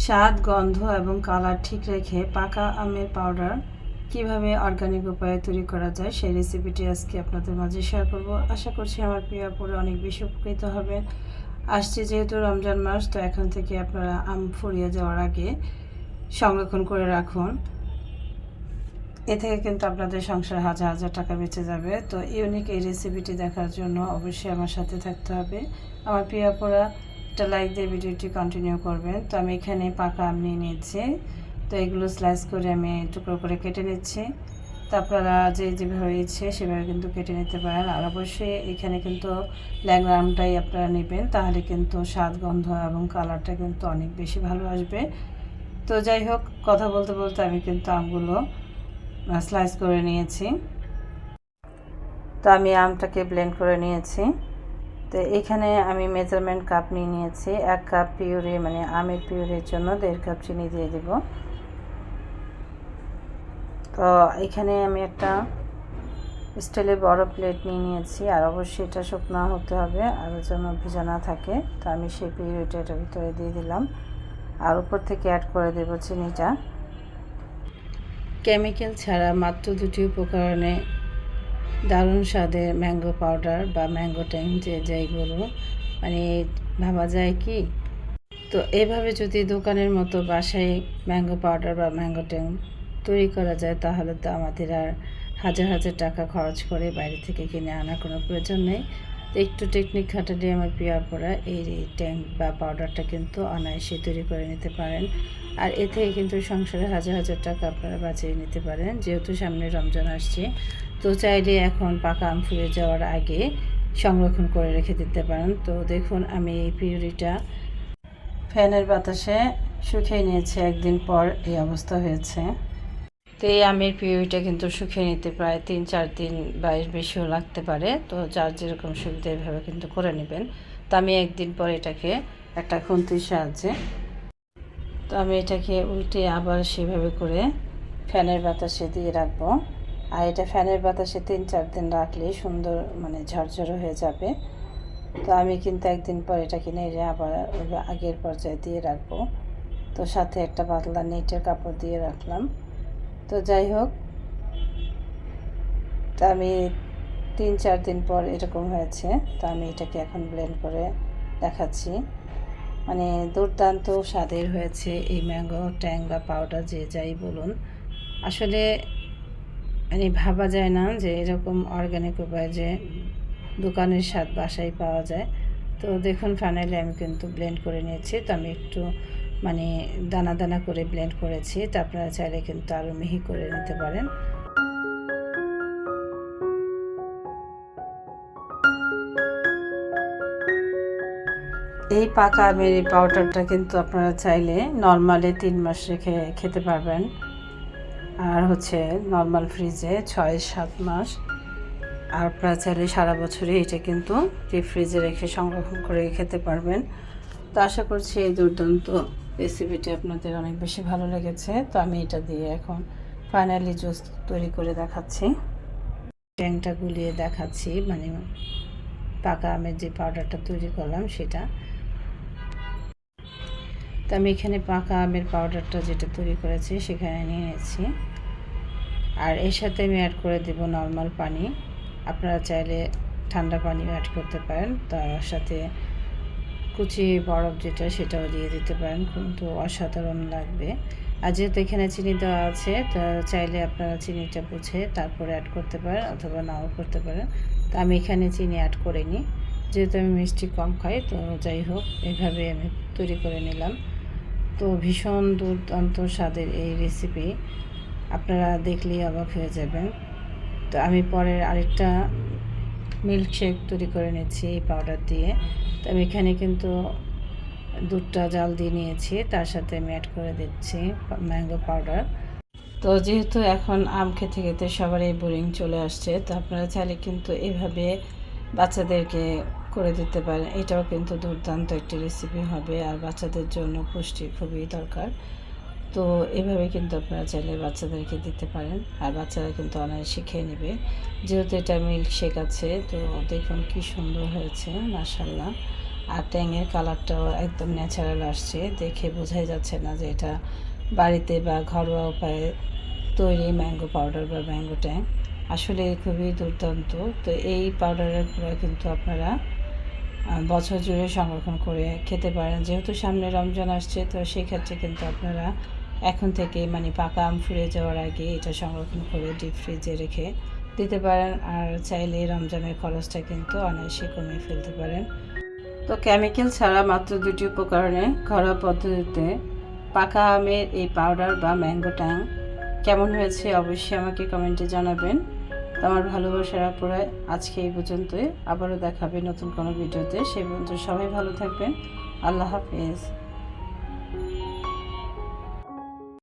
স্বাদ, গন্ধ এবং কালার ঠিক রেখে পাকা আমের পাউডার কীভাবে অর্গানিক উপায়ে তৈরি করা যায় সেই রেসিপিটি আজকে আপনাদের মাঝে শেয়ার করব। আশা করছি আমার প্রিয় পরে অনেক বেশি উপকৃত হবেন। আসছে যেহেতু রমজান মাস, তো এখন থেকে আপনারা আম ফুরিয়ে যাওয়ার আগে সংরক্ষণ করে রাখুন। এ থেকে কিন্তু আপনাদের সংসার হাজার হাজার টাকা বেঁচে যাবে। তো ইউনিক এই রেসিপিটি দেখার জন্য অবশ্যই আমার সাথে থাকতে হবে। আমার প্রিয় একটা লাইক দিয়ে ভিডিওটি কন্টিনিউ করবেন তো আমি এখানে পাকা আম নিয়ে নিয়েছি। তো এগুলো স্লাইস করে আমি টুকরো করে কেটে নিচ্ছি। তো আপনারা যে যেভাবে ইচ্ছে সেভাবে কিন্তু কেটে নিতে পারেন। আর অবশ্যই এখানে কিন্তু ল্যাংড়া আমটাই আপনারা নেবেন, তাহলে কিন্তু স্বাদ, গন্ধ এবং কালারটা কিন্তু অনেক বেশি ভালো আসবে। তো যাই হোক, কথা বলতে বলতে আমি কিন্তু আমগুলো স্লাইস করে নিয়েছি। তো আমি আমটাকে ব্লেন্ড করে নিয়েছি। তো এখানে আমি মেজারমেন্ট কাপ নিয়ে নিয়েছি। এক কাপ পিউরি মানে আমের পিউরির জন্য দেড় কাপ চিনি দিয়ে দিব। তো এখানে আমি একটা স্টিলের বড় প্লেট নিয়ে নিয়েছি। আর অবশ্যই এটা শুকনো হতে হবে আর যেন ভেজা না থাকে। তো আমি সেই পিউরিটা এটার ভিতরে দিয়ে দিলাম। আর উপর থেকে অ্যাড করে দেব চিনিটা। কেমিক্যাল ছাড়া মাত্র দুটি উপকরণে দারুণ স্বাদের ম্যাঙ্গো পাউডার বা ম্যাঙ্গো ট্যাং যে যাই বলো মানে ভাবা যায় কি? তো এভাবে যদি দোকানের মতো বাসায় ম্যাঙ্গো পাউডার বা ম্যাঙ্গো ট্যাং তৈরি করা যায়, তাহলে তো আমাদের আর হাজার হাজার টাকা খরচ করে বাইরে থেকে কিনে আনার কোনো প্রয়োজন নেই। একটু টেকনিক খাটালে আমার পিয়ার পরা এই ট্যাঙ্ক বা পাউডারটা কিন্তু অনায়াসে তৈরি করে নিতে পারেন। আর এ থেকে কিন্তু সংসারে হাজার হাজার টাকা আপনারা বাঁচিয়ে নিতে পারেন। যেহেতু সামনে রমজান আসছে তো চাইলে এখন পাকা আম ফুলে যাওয়ার আগে সংরক্ষণ করে রেখে দিতে পারেন। তো দেখুন, আমি এই পিউরিটা ফ্যানের বাতাসে শুকিয়ে নিয়েছি। একদিন পর এই অবস্থা হয়েছে। তো এই আমের পিউরিটা কিন্তু শুকিয়ে নিতে প্রায় তিন, চার দিন বা এর বেশিও লাগতে পারে। তো যার যেরকম সুবিধা এভাবে কিন্তু করে নেবেন। তো আমি একদিন পর এটাকে একটা খুন্তির সাহায্যে তো আমি এটাকে উল্টে আবার সেভাবে করে ফ্যানের বাতাসে দিয়ে রাখব। আর এটা ফ্যানের বাতাসে তিন চার দিন রাখলে সুন্দর মানে ঝরঝরে হয়ে যাবে। তো আমি কিন্তু একদিন পর এটাকে নেড়ে আবার আগের পর্যায়ে দিয়ে রাখব। তো সাথে একটা পাতলা নেটের কাপড় দিয়ে রাখলাম। তো যাই হোক, তা আমি তিন চার দিন পর এরকম হয়েছে। তো আমি এটাকে এখন ব্লেন্ড করে দেখাচ্ছি। মানে দুর্দান্ত স্বাদের হয়েছে এই ম্যাঙ্গো ট্যাং বা পাউডার যে যাই বলুন। আসলে মানে ভাবা যায় না যে এরকম অর্গানিক উপায় যে দোকানের স্বাদ বাসায় পাওয়া যায়। তো দেখুন ফাইনালি আমি কিন্তু ব্লেন্ড করে নিয়েছি। তো আমি একটু মানে দানা দানা করে ব্লেন্ড করেছি। তো আপনারা চাইলে কিন্তু আরও মিহি করে নিতে পারেন। এই পাকা আমের পাউডারটা কিন্তু আপনারা চাইলে নর্মালে তিন মাস রেখে খেতে পারবেন। আর হচ্ছে নর্মাল ফ্রিজে ছয় সাত মাস। আর আপনারা চাইলে সারা বছরই এটা কিন্তু ডিপ ফ্রিজে রেখে সংরক্ষণ করে খেতে পারবেন। তো আশা করছি এই দুর্দান্ত রেসিপিটি আপনাদের অনেক বেশি ভালো লেগেছে। তো আমি এটা দিয়ে এখন ফাইনালি জুস তৈরি করে দেখাচ্ছি। ট্যাংটা গুলিয়ে দেখাচ্ছি মানে পাকা আমের যে পাউডারটা তৈরি করলাম সেটা। তো আমি এখানে পাকা আমের পাউডারটা যেটা তৈরি করেছি, সেখানে নিয়ে নিয়েছি। আর এর সাথে আমি অ্যাড করে দেব নর্মাল পানি। আপনারা চাইলে ঠান্ডা পানিও অ্যাড করতে পারেন। তার সাথে কুচি বরফ যেটা, সেটাও দিয়ে দিতে পারেন। কিন্তু অসাধারণ লাগবে। আর যেহেতু এখানে চিনি দেওয়া আছে, তো চাইলে আপনারা চিনিটা বুঝে তারপরে অ্যাড করতে পারেন অথবা নাও করতে পারেন। তো আমি এখানে চিনি অ্যাড করে নিই যেহেতু আমি মিষ্টি কম খাই, তো যাই হোক এভাবে আমি তৈরি করে নিলাম। তো ভীষণ দুর্দান্ত স্বাদের এই রেসিপি আপনারা দেখলেই অবাক হয়ে যাবেন। তো আমি পরের আরেকটা মিল্কশেক তৈরি করে নিচ্ছি এই পাউডার দিয়ে। তো আমি এখানে কিন্তু দুধটা জাল দিয়ে নিয়েছি, তার সাথে আমি অ্যাড করে দিচ্ছি ম্যাঙ্গো পাউডার তো যেহেতু এখন আম খেতে খেতে সবারই বোরিং চলে আসছে, তো আপনারা চাইলে কিন্তু এভাবে বাচ্চাদেরকে করে দিতে পারেন। এটাও কিন্তু দুর্দান্ত একটি রেসিপি হবে আর বাচ্চাদের জন্য পুষ্টি খুবই দরকার। তো এভাবে কিন্তু আপনারা চাইলে বাচ্চাদেরকে দিতে পারেন আর বাচ্চারা কিন্তু অনায়াসে খেয়ে নেবে। যেহেতু এটা মিল্ক শেক আছে, তো দেখুন কি সুন্দর হয়েছে মাসাল্লাহ আর ট্যাংয়ের কালারটাও একদম ন্যাচারাল আসছে, দেখে বোঝাই যাচ্ছে না যে এটা বাড়িতে বা ঘরোয়া উপায়ে তৈরি ম্যাঙ্গো পাউডার বা ম্যাঙ্গো ট্যাং আসলে খুবই দুর্দান্ত। তো এই পাউডারের গুঁড়া কিন্তু আপনারা বছর জুড়ে সংরক্ষণ করে খেতে পারেন। যেহেতু সামনে রমজান আসছে, তো সেক্ষেত্রে কিন্তু আপনারা এখন থেকে মানে পাকা আম ফুরিয়ে যাওয়ার আগে এটা সংরক্ষণ করে ডিপ ফ্রিজে রেখে দিতে পারেন। আর চাইলে রমজানের খরচটা কিন্তু অনায়াসে কমিয়ে ফেলতে পারেন। তো কেমিক্যাল ছাড়া মাত্র দুটি উপকরণে ঘরোয়া পদ্ধতিতে পাকা আমের এই পাউডার বা ম্যাঙ্গো ট্যাং কেমন হয়েছে অবশ্যই আমাকে কমেন্টে জানাবেন। আমার ভালোবাসার আপুরা আজকে এই পর্যন্তই। আবারও দেখাবে নতুন কোনো ভিডিওতে। সেই পর্যন্ত সবাই ভালো থাকবেন। আল্লাহ হাফেজ।